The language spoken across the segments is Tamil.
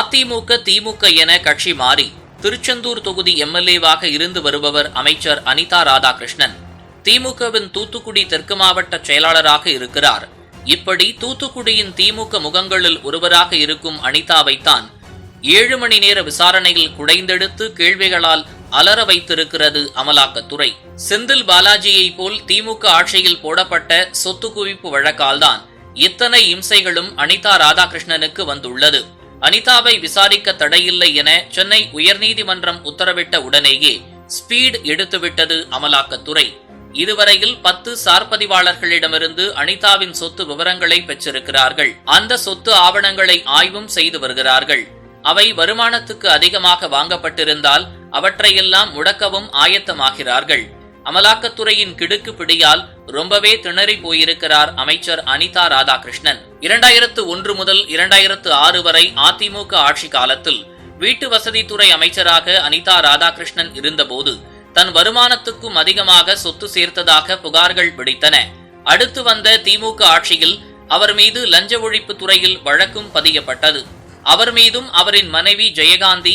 அதிமுக திமுக என கட்சி மாறி திருச்செந்தூர் தொகுதி எம்எல்ஏவாக இருந்து வருபவர் அமைச்சர் அனிதா ராதாகிருஷ்ணன். திமுகவின் தூத்துக்குடி தெற்கு மாவட்ட செயலாளராக இருக்கிறார். இப்படி தூத்துக்குடியின் திமுக முகங்களில் ஒருவராக இருக்கும் அனிதாவைத்தான் ஏழு மணி நேர விசாரணையில் குடைந்தெடுத்து கேள்விகளால் அலற வைத்திருக்கிறது அமலாக்கத்துறை. செந்தில் பாலாஜியை போல் திமுக ஆட்சியில் போடப்பட்ட சொத்து குவிப்பு வழக்கால்தான் இத்தனை இம்சைகளும் அனிதா ராதாகிருஷ்ணனுக்கு வந்துள்ளது. அனிதாவை விசாரிக்க தடையில்லை என சென்னை உயர்நீதிமன்றம் உத்தரவிட்ட உடனேயே ஸ்பீட் எடுத்துவிட்டது அமலாக்கத்துறை. இதுவரையில் பத்து சார்பதிவாளர்களிடமிருந்து அனிதாவின் சொத்து விவரங்களை பெற்றிருக்கிறார்கள். அந்த சொத்து ஆவணங்களை ஆய்வும் செய்து வருகிறார்கள். அவை வருமானத்துக்கு அதிகமாக வாங்கப்பட்டிருந்தால் அவற்றையெல்லாம் முடக்கவும் ஆயத்தமாகிறார்கள். அமலாக்கத்துறையின் கிடுக்கு பிடியால் ரொம்பவே திணறி போயிருக்கிறார் அமைச்சர் அனிதா ராதாகிருஷ்ணன். இரண்டாயிரத்து ஒன்று முதல் இரண்டாயிரத்து ஆறு வரை அதிமுக ஆட்சி காலத்தில் வீட்டு வசதித்துறை அமைச்சராக அனிதா ராதாகிருஷ்ணன் இருந்தபோது தன் வருமானத்துக்கும் அதிகமாக சொத்து சேர்த்ததாக புகார்கள் பிடித்தன அடுத்து வந்த திமுக ஆட்சியில் அவர் மீது லஞ்ச ஒழிப்பு துறையில் வழக்கும் பதியப்பட்டது. அவர் மீதும் அவரின் மனைவி ஜெயகாந்தி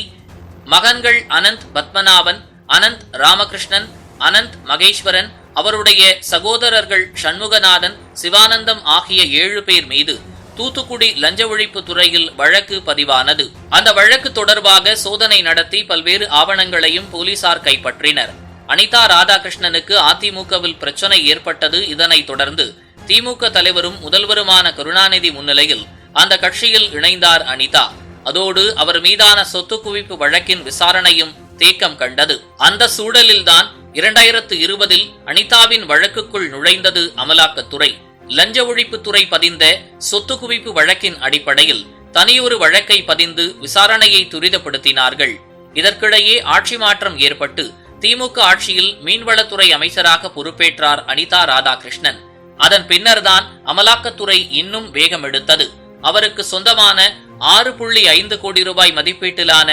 மகன்கள் அனந்த் பத்மநாபன் அனந்த் ராமகிருஷ்ணன் அனந்த் மகேஸ்வரன் அவருடைய சகோதரர்கள் சண்முகநாதன் சிவானந்தம் ஆகிய ஏழு பேர் மீது தூத்துக்குடி லஞ்ச ஒழிப்பு துறையில் வழக்கு பதிவானது. அந்த வழக்கு தொடர்பாக சோதனை நடத்தி பல்வேறு ஆவணங்களையும் போலீசார் கைப்பற்றினர். அனிதா ராதாகிருஷ்ணனுக்கு அதிமுகவில் பிரச்சனை ஏற்பட்டது. இதனைத் தொடர்ந்து திமுக தலைவரும் முதல்வருமான கருணாநிதி முன்னிலையில் அந்த கட்சியில் இணைந்தார் அனிதா. அதோடு அவர் மீதான சொத்து குவிப்பு வழக்கின் விசாரணையும் தேக்கம் கண்டது. அந்த சூழலில்தான் இரண்டாயிரத்து இருபதில் அனிதாவின் வழக்குக்குள் நுழைந்தது அமலாக்கத்துறை. லஞ்ச ஒழிப்புத்துறை பதிந்த சொத்து குவிப்பு வழக்கின் அடிப்படையில் தனியொரு வழக்கை பதிந்து விசாரணையை துரிதப்படுத்தினார்கள். இதற்கிடையே ஆட்சி மாற்றம் ஏற்பட்டு திமுக ஆட்சியில் மீன்வளத்துறை அமைச்சராக பொறுப்பேற்றார் அனிதா ராதாகிருஷ்ணன். அதன் பின்னர்தான் அமலாக்கத்துறை இன்னும் வேகம் எடுத்தது அவருக்கு சொந்தமான ஆறு புள்ளி ஐந்து கோடி ரூபாய் மதிப்பீட்டிலான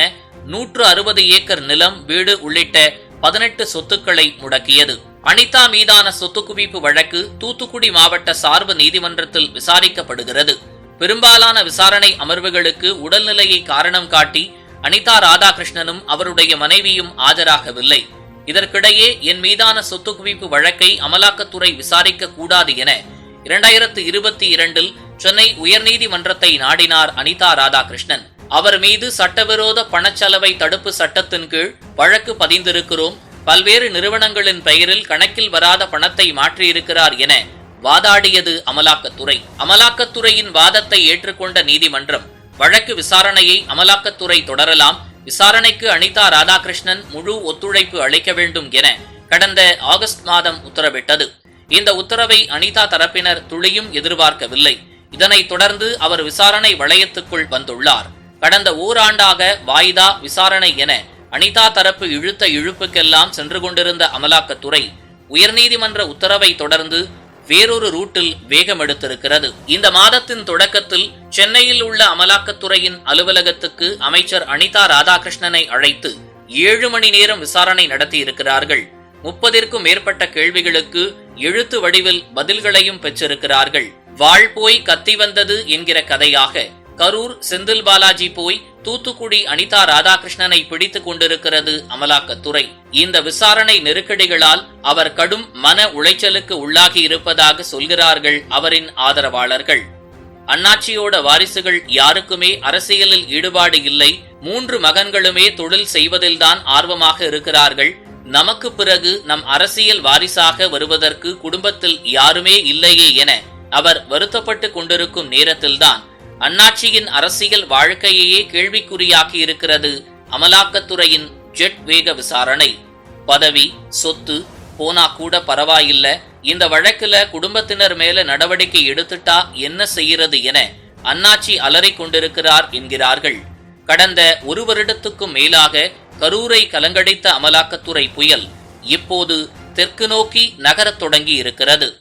நூற்று அறுபது ஏக்கர் நிலம் வீடு உள்ளிட்ட பதினெட்டு சொத்துக்களை முடக்கியது. அனிதா மீதான சொத்து குவிப்பு வழக்கு தூத்துக்குடி மாவட்ட சார்பு நீதிமன்றத்தில் விசாரிக்கப்படுகிறது. பெரும்பாலான விசாரணை அமர்வுகளுக்கு உடல்நிலையை காரணம் காட்டி அனிதா ராதாகிருஷ்ணனும் அவருடைய மனைவியும் ஆஜராகவில்லை. இதற்கிடையே என் மீதான சொத்து குவிப்பு வழக்கை அமலாக்கத்துறை விசாரிக்க கூடாது என இரண்டாயிரத்து இருபத்தி இரண்டில் சென்னை உயர்நீதிமன்றத்தை நாடினார் அனிதா ராதாகிருஷ்ணன். அவர் மீது சட்டவிரோத பணச்செலவை தடுப்பு சட்டத்தின் கீழ் வழக்கு பதிந்திருக்கிறோம். பல்வேறு நிறுவனங்களின் பெயரில் கணக்கில் வராத பணத்தை மாற்றியிருக்கிறார் என வாதாடியது அமலாக்கத்துறை. அமலாக்கத்துறையின் வாதத்தை ஏற்றுக்கொண்ட நீதிமன்றம் வழக்கு விசாரணையை அமலாக்கத்துறை தொடரலாம் விசாரணைக்கு அனிதா ராதாகிருஷ்ணன் முழு ஒத்துழைப்பு அளிக்க வேண்டும் என கடந்த ஆகஸ்ட் மாதம் உத்தரவிட்டது. இந்த உத்தரவை அனிதா தரப்பினர் துளியும் எதிர்பார்க்கவில்லை. இதனைத் தொடர்ந்து அவர் விசாரணை வளையத்துக்குள் வந்துள்ளார். கடந்த ஓராண்டாக வாய்தா விசாரணை என அனிதா தரப்பு இழுத்த இழுப்புக்கெல்லாம் சென்று கொண்டிருந்த அமலாக்கத்துறை உயர்நீதிமன்ற உத்தரவை தொடர்ந்து வேறொரு ரூட்டில் வேகம் எடுத்திருக்கிறது இந்த மாதத்தின் தொடக்கத்தில் சென்னையில் உள்ள அமலாக்கத்துறையின் அலுவலகத்துக்கு அமைச்சர் அனிதா ராதாகிருஷ்ணனை அழைத்து ஏழு மணி நேரம் விசாரணை நடத்தியிருக்கிறார்கள். முப்பதிற்கும் மேற்பட்ட கேள்விகளுக்கு எழுத்து வடிவில் பதில்களையும் பெற்றிருக்கிறார்கள். வாழ் போய் கத்தி வந்தது என்கிற கதையாக கரூர் செந்தில் பாலாஜி போய் தூத்துக்குடி அனிதா ராதாகிருஷ்ணனை பிடித்துக் கொண்டிருக்கிறது அமலாக்கத்துறை. இந்த விசாரணை நெருக்கடிகளால் அவர் கடும் மன உளைச்சலுக்கு உள்ளாகி இருப்பதாக சொல்கிறார்கள் அவரின் ஆதரவாளர்கள். அண்ணாச்சியோட வாரிசுகள் யாருக்குமே அரசியலில் ஈடுபாடு இல்லை மூன்று மகன்களுமே தொழில் செய்வதில்தான் ஆர்வமாக இருக்கிறார்கள். நமக்கு பிறகு நம் அரசியல் வாரிசாக வருவதற்கு குடும்பத்தில் யாருமே இல்லையே என அவர் வருத்தப்பட்டு கொண்டிருக்கும் நேரத்தில்தான். அண்ணாச்சியின் அரசியல் வாழ்க்கையையே கேள்விக்குறியாக்கி இருக்கிறது அமலாக்கத்துறையின் ஜெட் வேக விசாரணை. பதவி சொத்து போனா கூட பரவாயில்ல. இந்த வழக்குல குடும்பத்தினர் மேல நடவடிக்கை எடுத்துட்டா என்ன செய்யறது என அண்ணாச்சி அலறி கொண்டிருக்கிறார் என்கிறார்கள். கடந்த ஒரு வருடத்துக்கும் மேலாக கரூரை கலங்கடித்த அமலாக்கத்துறை புயல் இப்போது தெற்கு நோக்கி நகரத் தொடங்கி இருக்கிறது.